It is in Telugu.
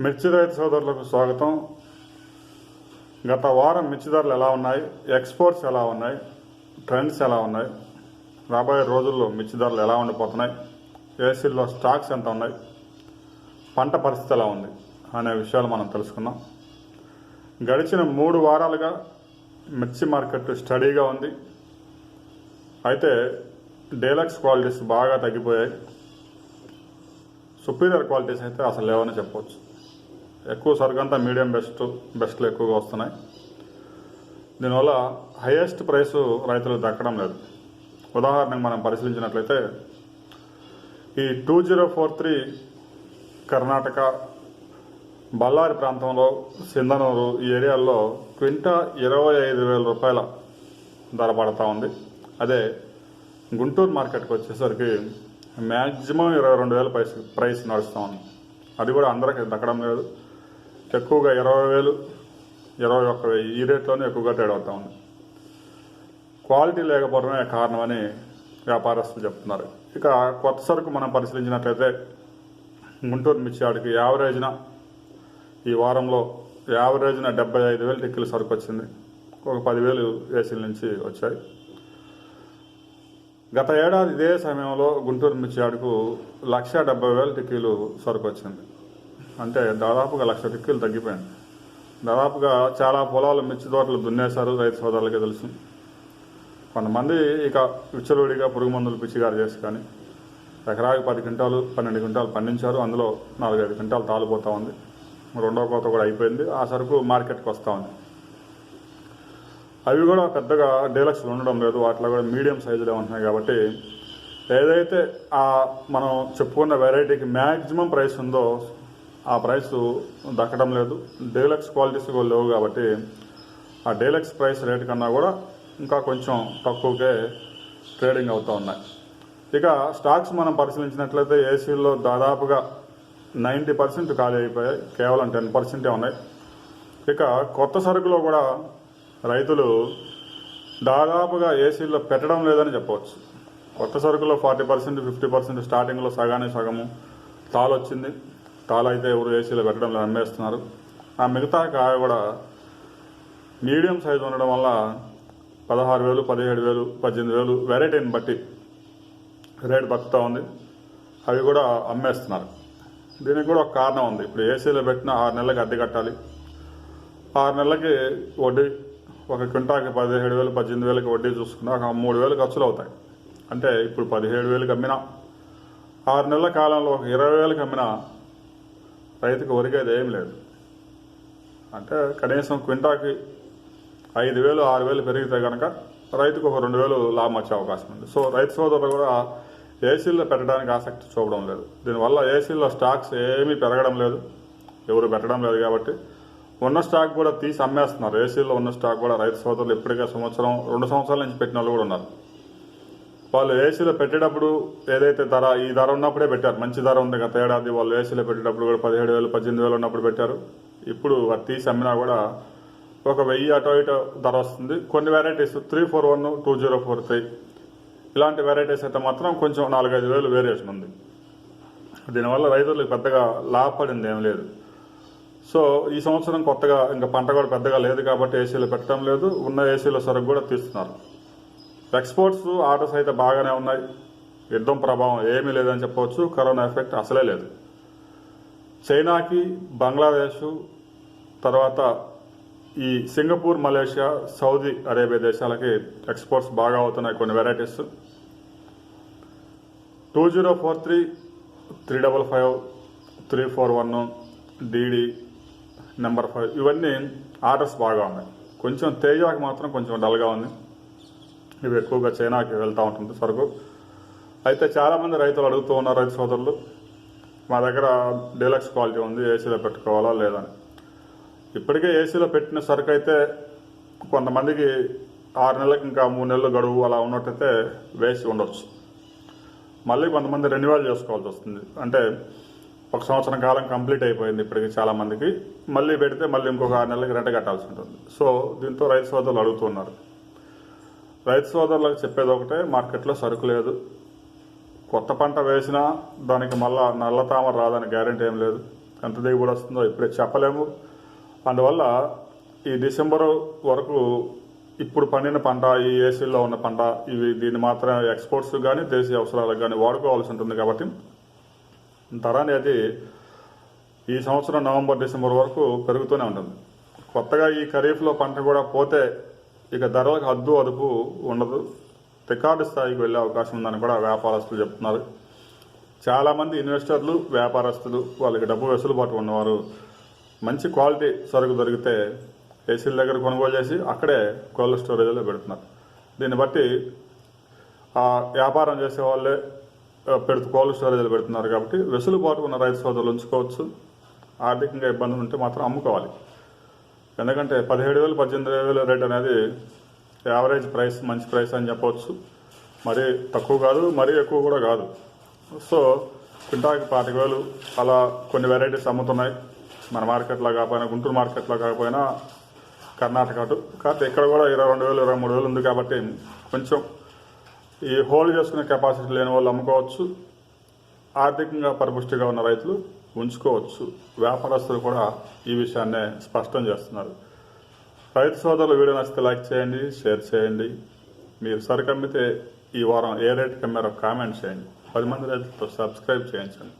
మిర్చి రైతు సోదరులకు స్వాగతం. గత వారం మిర్చి ధరలు ఎలా ఉన్నాయి? ఎక్స్పోర్ట్స్ ఎలా ఉన్నాయి? ట్రెండ్స్ ఎలా ఉన్నాయి? రాబోయే రోజుల్లో మిర్చి ధరలు ఎలా ఉండిపోతున్నాయి? ఏసీల్లో స్టాక్స్ ఎంత ఉన్నాయి? పంట పరిస్థితి ఎలా ఉంది? అనే విషయాలు మనం తెలుసుకుందాం. గడిచిన మూడు వారాలుగా మిర్చి మార్కెట్ స్టడీగా ఉంది. అయితే డేలక్స్ క్వాలిటీస్ బాగా తగ్గిపోయాయి. సుపీరియర్ క్వాలిటీస్ అయితే అసలు లేవని చెప్పవచ్చు ఎక్కువ సరుకంతా మీడియం బెస్ట్ బెస్ట్లు ఎక్కువగా వస్తున్నాయి. దీనివల్ల హైయెస్ట్ ప్రైస్ రైతులకు దక్కడం లేదు. ఉదాహరణకు మనం పరిశీలించినట్లయితే ఈ two zero four three Karnataka Ballari ప్రాంతంలో సింధనూరు ఈ ఏరియాల్లో క్వింటా ఇరవై ఐదు వేల రూపాయల ధర పడతా ఉంది. అదే గుంటూరు మార్కెట్కి వచ్చేసరికి మ్యాక్సిమం ఇరవై రెండు వేల ప్రైస్ ప్రైస్ నడుస్తూ ఉంది. అది కూడా అందరికి దక్కడం లేదు. ఎక్కువగా ఇరవై వేలు ఇరవై ఒక్క వెయ్యి ఈ రేట్లోనే ఎక్కువగా ట్రేడ్ అవుతా ఉంది. క్వాలిటీ లేకపోవడమే కారణమని వ్యాపారస్తులు చెప్తున్నారు. ఇక కొత్త సరుకు మనం పరిశీలించినట్లయితే గుంటూరు మిర్చియాడికి యావరేజ్న ఈ వారంలో యావరేజ్న డెబ్బై ఐదు వేలు టిక్కులు సరుకు వచ్చింది. ఒక పదివేలు ఏసీల నుంచి వచ్చాయి. గత ఏడాది ఇదే సమయంలో గుంటూరు మిర్చి ఆడుకు లక్ష డెబ్బై వేల టిక్కీలు సరుకు వచ్చింది. అంటే దాదాపుగా లక్ష టిక్కీలు తగ్గిపోయింది దాదాపుగా చాలా పొలాలు మిర్చి తోటలు దున్నేశారు రైతు సోదరులకే తెలుసు. కొంతమంది ఇక విచ్చలవిడిగా పురుగు మందులు పిచ్చిగారు చేసి కానీ ఎకరాకి పది క్వింటాలు పన్నెండు క్వింటాలు పండించారు. అందులో నాలుగైదు క్వింటాలు తాలిపోతూ ఉంది. రెండో కోత కూడా అయిపోయింది. ఆ సరుకు మార్కెట్కి వస్తూ ఉంది. అవి కూడా పెద్దగా డీలక్స్లు ఉండడం లేదు. వాటిలో కూడా మీడియం సైజులో ఉంటున్నాయి కాబట్టి ఏదైతే ఆ మనం చెప్పుకున్న వెరైటీకి మ్యాక్సిమం ప్రైస్ ఉందో ఆ ప్రైస్ దక్కడం లేదు. డీలక్స్ క్వాలిటీస్ కూడా లేవు కాబట్టి ఆ డీలక్స్ ప్రైస్ రేట్ కన్నా కూడా ఇంకా కొంచెం తక్కువకే ట్రేడింగ్ అవుతూ ఉన్నాయి. ఇక స్టాక్స్ మనం పరిశీలించినట్లయితే ఏసీల్లో దాదాపుగా నైంటీ పర్సెంట్ ఖాళీ అయిపోయాయి. కేవలం టెన్ పర్సెంటే ఉన్నాయి. ఇక కొత్త సరుకులో కూడా రైతులు దాదాపుగా ఏసీల్లో పెట్టడం లేదని చెప్పవచ్చు. కొత్త సరుకులో ఫార్టీ పర్సెంట్ ఫిఫ్టీ పర్సెంట్ స్టార్టింగ్లో సగానే సగము తాళొచ్చింది వచ్చింది అయితే ఎవరు ఏసీలో పెట్టడం లేదు అమ్మేస్తున్నారు ఆ మిగతా కాయ కూడా మీడియం సైజు ఉండడం వల్ల పదహారు వేలు పదిహేడు వేలు పద్దెనిమిది వేలు వెరైటీని బట్టి రేటు బతుకుతూ ఉంది. అవి కూడా అమ్మేస్తున్నారు. దీనికి కూడా ఒక కారణం ఉంది. ఇప్పుడు ఏసీలో పెట్టిన ఆరు నెలలకి అద్దె కట్టాలి. ఆరు నెలలకి వడ్డీ ఒక క్వింటాకి పదిహేడు వేలు పద్దెనిమిది వేలకి వడ్డీ చూసుకున్నా ఒక మూడు వేలు ఖర్చులు అవుతాయి. అంటే ఇప్పుడు పదిహేడు వేలకు అమ్మినా ఆరు నెలల కాలంలో ఒక ఇరవై వేలకు అమ్మినా రైతుకు ఒరిగేది ఏం లేదు. అంటే కనీసం క్వింటాకి ఐదు వేలు ఆరు వేలు పెరిగితే కనుక రైతుకు ఒక రెండు వేలు లాభం వచ్చే అవకాశం ఉంది. సో రైతు సోదరులు కూడా ఏసీల్లో పెట్టడానికి ఆసక్తి చూపడం లేదు. దీనివల్ల ఏసీల్లో స్టాక్స్ ఏమీ పెరగడం లేదు. ఎవరు పెట్టడం లేదు కాబట్టి. ఉన్న స్టాక్ కూడా తీసి అమ్మేస్తున్నారు. ఏసీలో ఉన్న స్టాక్ కూడా రైతు సోదరులు ఇప్పటికే సంవత్సరం రెండు సంవత్సరాల నుంచి పెట్టిన వాళ్ళు కూడా ఉన్నారు. వాళ్ళు ఏసీలో పెట్టేటప్పుడు ఏదైతే ధర ఈ ధర ఉన్నప్పుడే పెట్టారు. మంచి ధర ఉంది గత ఏడాది వాళ్ళు ఏసీలో పెట్టేటప్పుడు కూడా పదిహేడు వేలు పద్దెనిమిది వేలు ఉన్నప్పుడు పెట్టారు. ఇప్పుడు అది తీసి అమ్మినా కూడా ఒక వెయ్యి అటో ఇటో ధర వస్తుంది. కొన్ని varieties three four one two zero four three ఇలాంటి వెరైటీస్ అయితే మాత్రం కొంచెం నాలుగైదు వేలు వేరియేషన్ ఉంది. దీనివల్ల రైతులకు పెద్దగా లాభపడింది ఏం లేదు. సో ఈ సంవత్సరం కొత్తగా ఇంకా పంట కూడా పెద్దగా లేదు కాబట్టి ఏసీలో పెట్టడం లేదు. ఉన్న ఏసీలో సరుకు కూడా తీస్తున్నారు. ఎక్స్పోర్ట్స్ ఆర్డర్స్ అయితే బాగానే ఉన్నాయి. యుద్ధం ప్రభావం ఏమీ లేదని చెప్పవచ్చు. కరోనా ఎఫెక్ట్ అసలే లేదు. చైనాకి బంగ్లాదేశ్ తర్వాత ఈ సింగపూర్ మలేషియా సౌదీ అరేబియా దేశాలకి ఎక్స్పోర్ట్స్ బాగా అవుతున్నాయి కొన్ని varieties two zero four three three double five three four one DD number five ఇవన్నీ ఆర్డర్స్ బాగా ఉన్నాయి. కొంచెం తేజాకి మాత్రం కొంచెం డల్గా ఉంది. ఇవి ఎక్కువగా చైనాకి వెళ్తూ ఉంటుంది సరుకు. అయితే చాలామంది రైతులు అడుగుతూ ఉన్నారు రైతు సోదరులు మా దగ్గర డీలక్స్ క్వాలిటీ ఉంది ఏసీలో పెట్టుకోవాలా లేదని ఇప్పటికే ఏసీలో పెట్టిన సరుకు అయితే కొంతమందికి ఆరు నెలలకు ఇంకా మూడు నెలలు గడువు అలా ఉన్నట్టయితే వేసి ఉండొచ్చు. మళ్ళీ కొంతమంది రెన్యువల్ చేసుకోవాల్సి వస్తుంది. అంటే ఒక సంవత్సరం కాలం కంప్లీట్ అయిపోయింది ఇప్పటికి చాలామందికి. మళ్ళీ పెడితే మళ్ళీ ఇంకొక ఆరు నెలలకి రెంట్ కట్టాల్సి ఉంటుంది. సో దీంతో రైతు సోదరులు అడుగుతున్నారు రైతు సోదరులకు చెప్పేది ఒకటే మార్కెట్లో సరుకు లేదు. కొత్త పంట వేసినా దానికి మళ్ళా నల్ల తామర రాదని గ్యారెంటీ ఏం లేదు. ఎంత దిగుబడి వస్తుందో ఇప్పుడే చెప్పలేము. అందువల్ల ఈ డిసెంబర్ వరకు ఇప్పుడు పండిన పంట ఈ ఏసీలో ఉన్న పంట ఇవి దీన్ని మాత్రం ఎక్స్పోర్ట్స్ కానీ దేశీయ అవసరాలకు కానీ వాడుకోవాల్సి ఉంటుంది కాబట్టి ధర అనేది ఈ సంవత్సరం నవంబర్ డిసెంబర్ వరకు పెరుగుతూనే ఉంటుంది. కొత్తగా ఈ ఖరీఫ్లో పంట కూడా పోతే ఇక ధరలకు హద్దు అదుపు ఉండదు. రికార్డు స్థాయికి వెళ్ళే అవకాశం ఉందని కూడా వ్యాపారస్తులు చెప్తున్నారు. చాలామంది ఇన్వెస్టర్లు వ్యాపారస్తులు వాళ్ళకి డబ్బు వెసులుబాటు ఉన్నవారు. మంచి క్వాలిటీ సరుకు దొరికితే ఏసీల దగ్గర కొనుగోలు చేసి అక్కడే కోల్డ్ స్టోరేజ్లో పెడుతున్నారు. దీన్ని బట్టి ఆ వ్యాపారం చేసే వాళ్ళే పెడుతూ కోల్డ్ స్టోరేజ్లో పెడుతున్నారు కాబట్టి వెసులుబాటు ఉన్న రైతు సోదరులు ఉంచుకోవచ్చు. ఆర్థికంగా ఇబ్బందులు ఉంటే మాత్రం అమ్ముకోవాలి. ఎందుకంటే పదిహేడు వేలు పద్దెనిమిది వేల రేట్ అనేది యావరేజ్ ప్రైస్ మంచి ప్రైస్ అని చెప్పవచ్చు. మరీ తక్కువ కాదు మరీ ఎక్కువ కూడా కాదు. సో క్వింటాకి పాతిక వేలు అలా కొన్ని వెరైటీస్ అమ్ముతున్నాయి. మన మార్కెట్లో కాకపోయినా గుంటూరు మార్కెట్లో కాకపోయినా కర్ణాటక అటు. కాకపోతే ఇక్కడ కూడా ఇరవై రెండు వేలు ఇరవై మూడు వేలు ఉంది కాబట్టి కొంచెం ఈ హోల్డ్ చేసుకునే కెపాసిటీ లేని వాళ్ళు అమ్ముకోవచ్చు. ఆర్థికంగా పరిపుష్టిగా ఉన్న రైతులు ఉంచుకోవచ్చు. వ్యాపారస్తులు కూడా ఈ విషయాన్నే స్పష్టం చేస్తున్నారు. రైతు సోదరులు వీడియో నచ్చితే లైక్ చేయండి షేర్ చేయండి. మీరు సరికమ్మితే ఈ వారం ఏ రేటుకి అమ్మారో కామెంట్ చేయండి. పది మంది రైతులతో సబ్స్క్రైబ్ చేయించండి.